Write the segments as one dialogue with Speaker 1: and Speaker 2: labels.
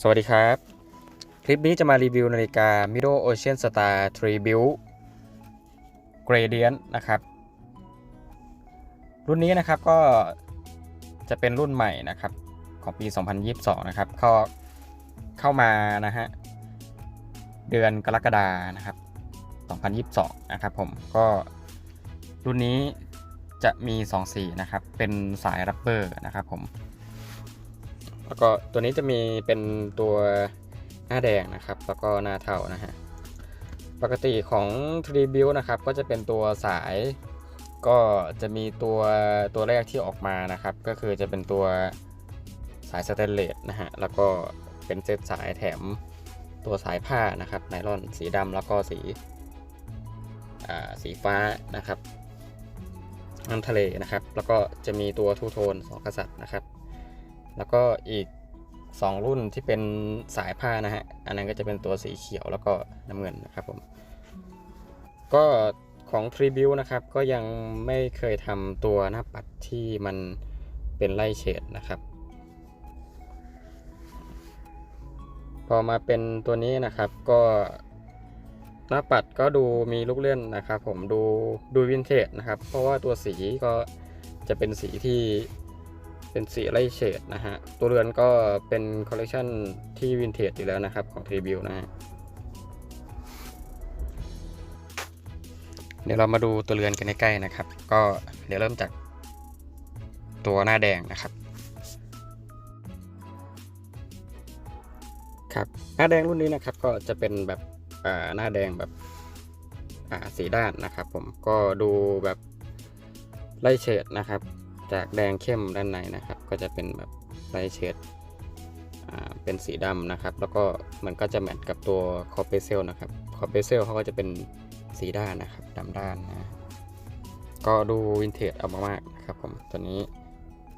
Speaker 1: สวัสดีครับ คลิปนี้จะมารีวิวนาฬิกา Mido Ocean Star Tribute Gradient นะครับ รุ่นนี้นะครับก็จะเป็นรุ่นใหม่นะครับของปี 2022 นะครับเข้าเข้ามานะฮะเดือนกรกฎานะครับ 2022 นะครับผมก็รุ่นนี้จะมี 2 สีนะครับ เป็นสายรับเบอร์นะครับผม แล้วก็ตัวนี้จะมีเป็นตัวหน้าแดงนะครับ แล้วก็หน้าเทานะฮะ ปกติของ 3D Build นะครับ ก็จะเป็นตัวสาย ก็จะมีตัวตัวแรกที่ออกมานะครับ ก็คือจะเป็นตัวสายสเตนเลสนะฮะ แล้วก็เป็นเซตสายแถมตัวสายผ้านะครับไนลอนสีดำแล้วก็สีสีฟ้านะครับน้ำทะเลนะครับ แล้วก็จะมีตัวทูโทนสองกษัตริย์นะครับ แล้วก็อีก 2 รุ่นที่เป็นสายผ้านะฮะ อันนั้นก็จะเป็นตัวสีเขียวแล้วก็น้ำเงินนะครับผม ก็ของ t r i b u นะครับ ก็ยังไม่เคยทำตัวหน้าปัดที่มันเป็นไล่เฉดนะครับ พอมาเป็นตัวนี้นะครับก็หน้าปัดก็ดูมีลูกเล่นนะครับ ผมดูดูวินเทจนะครับ เพราะว่าตัวสีก็จะเป็นสีที่ เป็นสีไล่เฉดนะฮะ ตัวเรือนก็เป็นคอลเลคชันที่วินเทจอยู่แล้วนะครับของทรีบิวนะฮะ เดี๋ยวเรามาดูตัวเรือนกันใกล้ๆนะครับ ก็เดี๋ยวเริ่มจากตัวหน้าแดงนะครับ ครับ หน้าแดงรุ่นนี้นะครับก็จะเป็นแบบอ่าหน้าแดงแบบอ่าสีด้านนะครับ ผมก็ดูแบบไล่เฉดนะครับ จากแดงเข้มด้านในนะครับ ก็จะเป็นแบบไล่เฉดเป็นสีดำนะครับ แล้วก็มันก็จะแมทกับตัวคอเปเซลนะครับคอเปเซลเขาก็จะเป็นสีด้านนะครับดำด้านนะก็ดูวินเทจเอามากๆนะครับผมตัวนี้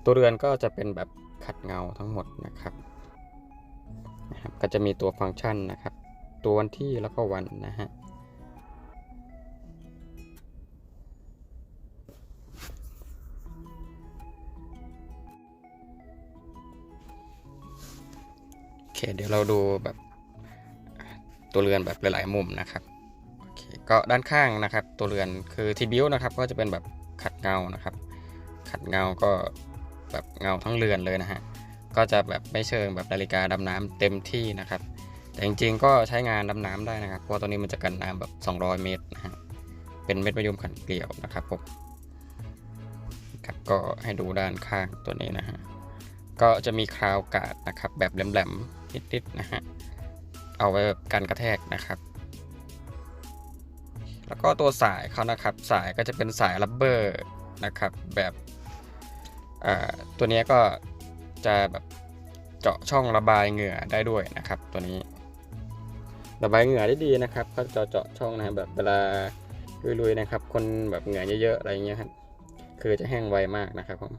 Speaker 1: ตัวเรือนก็จะเป็นแบบขัดเงาทั้งหมดนะครับนะครับ ก็จะมีตัวฟังก์ชันนะครับ ตัววันที่แล้วก็วันนะฮะ เคเดี๋ยวเราดูแบบตัวเรือนแบบหลายๆมุมนะครับโอเคก็ด้านข้างนะครับตัวเรือนคือทีบิวนะครับก็จะเป็นแบบขัดเงานะครับ ขัดเงาก็แบบเงาทั้งเรือนเลยนะฮะก็จะแบบไม่เชิงแบบนาฬิกาดำน้ำเต็มที่นะครับ แต่จริงๆก็ใช้งานดำน้ำได้นะครับ เพราะตัวนี้มันจะกันน้ำแบบ 200 เมตรนะฮะเป็นเม็ดมะยมขันเกลียวนะครับผมครับก็ให้ดูด้านข้างตัวนี้นะฮะก็จะมีคราวกาดนะครับแบบแหลมๆ นิดๆนะฮะ เอาไว้แบบกันกระแทกนะครับ แล้วก็ตัวสายเขานะครับ สายก็จะเป็นสายรับเบอร์นะครับ แบบตัวนี้ก็จะแบบเจาะช่องระบายเหงื่อได้ด้วยนะครับ ตัวนี้ ระบายเหงื่อได้ดีนะครับก็จะเจาะช่องนะแบบเวลาลุยๆนะครับ คนแบบเหงื่อเยอะๆอะไรเงี้ยครับคือจะแห้งไวมากนะครับผม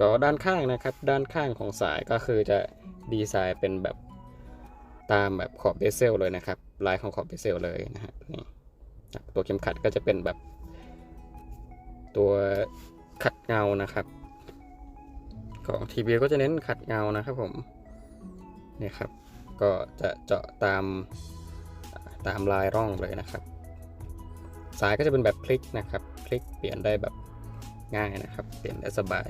Speaker 1: ก็ด้านข้างนะครับ ด้านข้างของสายก็คือจะดีไซน์เป็นแบบตามแบบขอบเบเซลเลยนะครับ ลายของขอบเบเซลเลยนะฮะนี่ตัวเข็มขัดก็จะเป็นแบบ ตัวขัดเงานะครับ ของทีวีก็จะเน้นขัดเงานะครับผมนี่ครับ ก็จะเจาะตามตามลายร่องเลยนะครับ สายก็จะเป็นแบบคลิกนะครับ คลิกเปลี่ยนได้แบบง่ายนะครับ เปลี่ยนได้สบาย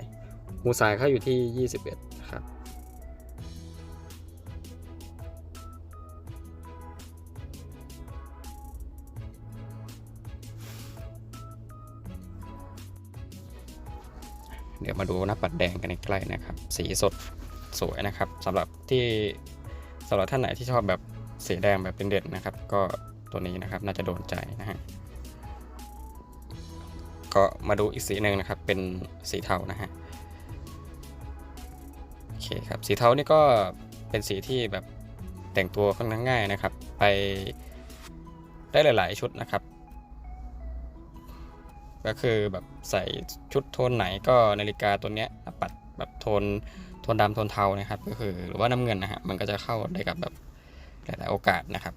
Speaker 1: หูสายเขาอยู่ที่ 21นะครับ เดี๋ยวมาดูหน้าปัดแดงกันใกล้ๆนะครับ สีสดสวยนะครับสำหรับที่สำหรับท่านไหนที่ชอบแบบสีแดงแบบเป็นเด่นนะครับ ก็ตัวนี้นะครับน่าจะโดนใจนะฮะก็มาดูอีกสีหนึ่งนะครับ เป็นสีเทานะฮะ เคครับสีเทานี่ก็เป็นสีที่แบบแต่งตัวค่อนข้างง่ายนะครับ ไปได้หลาย ๆ ชุดนะครับ ก็คือแบบใส่ชุดโทนไหนก็นาฬิกาตัวเนี้ยปัดแบบโทนโทนดำโทนเทานะครับ ก็คือหรือว่าน้ำเงินนะฮะมันก็จะเข้าได้กับแบบหลาย ๆ โอกาสนะครับ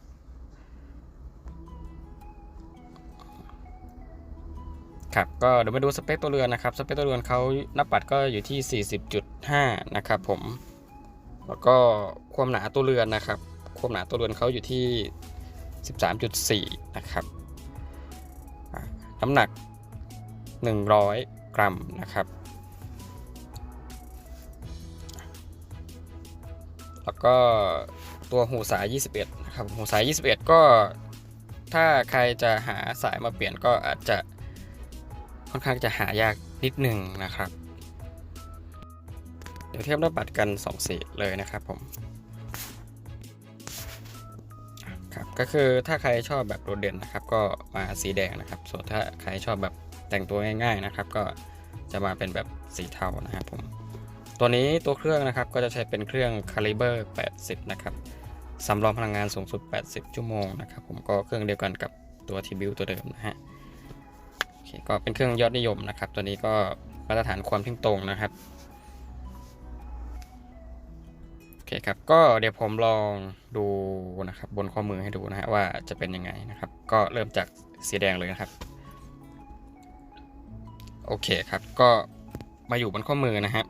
Speaker 1: ครับก็เดี๋ยวมาดูสเปคตัวเรือนนะครับสเปคตัวเรือนเขาหน้าปัดก็อยู่ที่ 40.5 นะครับผม แล้วก็ความหนาตัวเรือนนะครับ ความหนาตัวเรือนเขาอยู่ที่ 13.4 นะครับ น้ำหนัก 100 กรัมนะครับ แล้วก็ตัวหูสาย 21 นะครับ หูสาย 21 ก็ถ้าใครจะหาสายมาเปลี่ยนก็อาจจะ ค่อนข้างจะหายากนิดหนึ่งนะครับ เดี๋ยวเทียบหน้าปัดกัน2สีเลยนะครับผมครับก็คือถ้าใครชอบแบบโดดเด่นนะครับ ก็มาสีแดงนะครับ ส่วนถ้าใครชอบแบบแต่งตัวง่าย ๆนะครับ ก็จะมาเป็นแบบสีเทานะครับผมตัวนี้ตัวเครื่องนะครับก็จะใช้เป็นเครื่อง Caliber 80 นะครับสำรองพลังงานสูงสุด 80 ชั่วโมงนะครับผมก็เครื่องเดียวกันกับตัว t b u ตัวเดิมนะฮะ ก็เป็นเครื่องยอดนิยมนะครับ ตัวนี้ก็มาตรฐานความทิ้งตรงนะครับโอเคครับก็เดี๋ยวผมลองดูนะครับบนข้อมือให้ดูนะฮะว่าจะเป็นยังไงนะครับ ก็เริ่มจากสีแดงเลยนะครับโอเคครับก็มาอยู่บนข้อมือนะครับ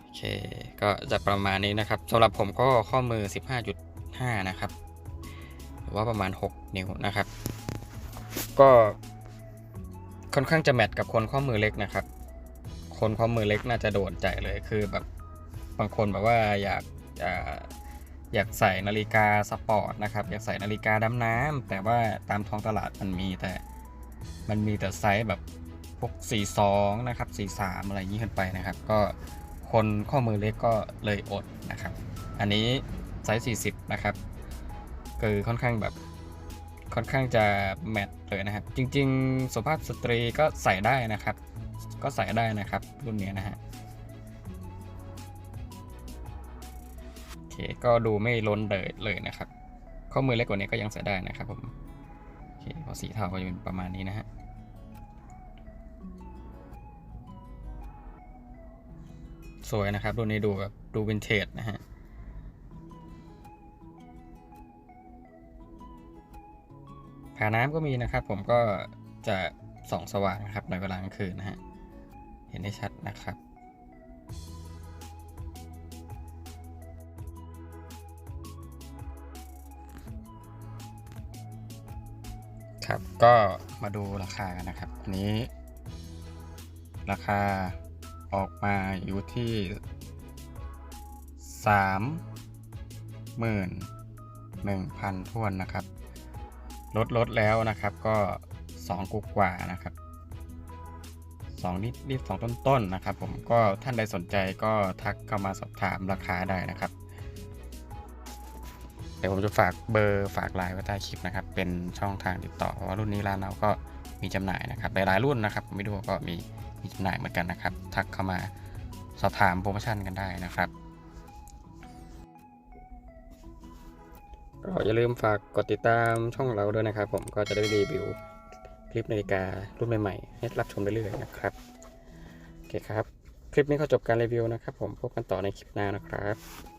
Speaker 1: โอเคก็จะประมาณนี้นะครับสำหรับผมก็ข้อมือ 15.5 นะครับ หรือว่าประมาณ 6 นิ้วนะครับ ก็ ค่อนข้างจะแมทกับคนข้อมือเล็กนะครับ คนข้อมือเล็กน่าจะโดนใจเลยคือแบบบางคนแบบว่าอยากจะอยากใส่นาฬิกาสปอร์ตนะครับอยากใส่นาฬิกาดำน้ำแต่ว่าตามท้องตลาดมันมีแต่มันมีแต่ไซส์แบบพวก 42 นะครับ 43 อะไรอย่างนี้ขึ้นไปนะครับ ก็คนข้อมือเล็กก็เลยอดนะครับ อันนี้ไซส์ 40 นะครับ คือค่อนข้างแบบ ค่อนข้างจะแมทเลยนะครับ จริง ๆสุภาพสตรีก็ใส่ได้นะครับ ก็ใส่ได้นะครับ รุ่นนี้นะฮะโอเคก็ดูไม่ล้นเลยเลยนะครับ ข้อมือเล็กกว่านี้ก็ยังใส่ได้นะครับผมโอเคพอสีเทาก็จะเป็นประมาณนี้นะฮะสวยนะครับรุ่นนี้ดูแบบดูวินเทจนะฮะาน้ำก็มีนะครับ ผมก็จะส่องสว่างนะครับในเวลากลางคืนนะฮะเห็นได้ชัดนะครับครับก็มาดูราคากันนะครับอันนี้ ราคาออกมาอยู่ที่สามหมื่นหนึ่งพันทวนนะครับ ลดลดแล้วนะครับ ก็สองกกว่านะครับสองนิดนิดสองต้นต้นนะครับผมก็ท่านใดสนใจก็ทักเข้ามาสอบถามราคาได้นะครับ เดี๋ยวผมจะฝากเบอร์ฝากไลน์ไว้ใต้คลิปนะครับ เป็นช่องทางติดต่อเพราะว่ารุ่นนี้ร้านเราก็มีจำหน่ายนะครับหลายๆรุ่นนะครับไม่ดูก็มีมีจำหน่ายเหมือนกันนะครับ ทักเข้ามาสอบถามโปรโมชั่นกันได้นะครับ ก็อย่าลืมฝากกดติดตามช่องเราด้วยนะครับ ผมก็จะได้รีวิวคลิปนาฬิการุ่นใหม่ๆให้รับชมเรื่อยๆนะครับโอเคครับ คลิปนี้ก็จบการรีวิวนะครับ ผมพบกันต่อในคลิปหน้านะครับ